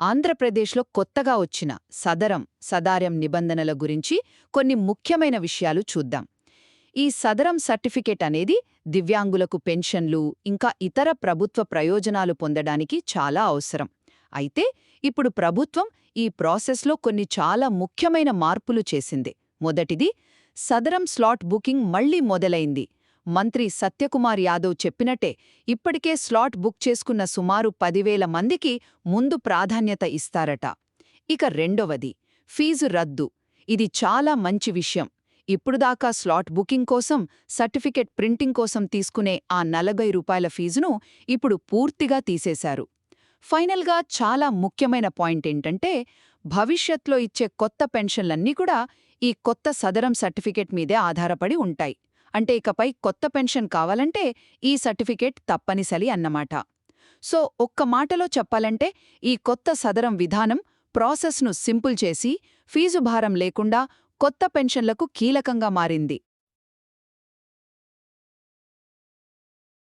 ఆంధ్రప్రదేశ్లో కొత్తగా వచ్చిన సదరం సదార్యం నిబంధనల గురించి కొన్ని ముఖ్యమైన విషయాలు చూద్దాం. ఈ సదరం సర్టిఫికేట్ అనేది దివ్యాంగులకు పెన్షన్లు ఇంకా ఇతర ప్రభుత్వ ప్రయోజనాలు పొందడానికి చాలా అవసరం. అయితే ఇప్పుడు ప్రభుత్వం ఈ ప్రాసెస్లో కొన్ని చాలా ముఖ్యమైన మార్పులు చేసింది. మొదటిది సదరం స్లాట్ బుకింగ్ మళ్ళీ మొదలైంది. మంత్రి సత్యకుమార్ యాదవ్ చెప్పినట్టే ఇప్పటికే స్లాట్ బుక్ చేసుకున్న సుమారు పదివేల మందికి ముందు ప్రాధాన్యత ఇస్తారట. ఇక రెండవది ఫీజు రద్దు. ఇది చాలా మంచి విషయం. ఇప్పుడుదాకా స్లాట్ బుకింగ్ కోసం సర్టిఫికెట్ ప్రింటింగ్ కోసం తీసుకునే ఆ నలభై రూపాయల ఫీజును ఇప్పుడు పూర్తిగా తీసేశారు. ఫైనల్గా చాలా ముఖ్యమైన పాయింట్ ఏంటంటే భవిష్యత్లో ఇచ్చే కొత్త పెన్షన్లన్నీ కూడా ఈ కొత్త సదరం సర్టిఫికెట్ మీదే ఆధారపడి ఉంటాయి. అంటే ఇకపై కొత్త పెన్షన్ కావాలంటే ఈ సర్టిఫికేట్ తప్పనిసరి అన్నమాట. సో ఒక్క మాటలో చెప్పాలంటే ఈ కొత్త సదరం విధానం ప్రాసెస్ను సింపుల్ చేసి ఫీజు భారం లేకుండా కొత్త పెన్షన్లకు కీలకంగా మారింది.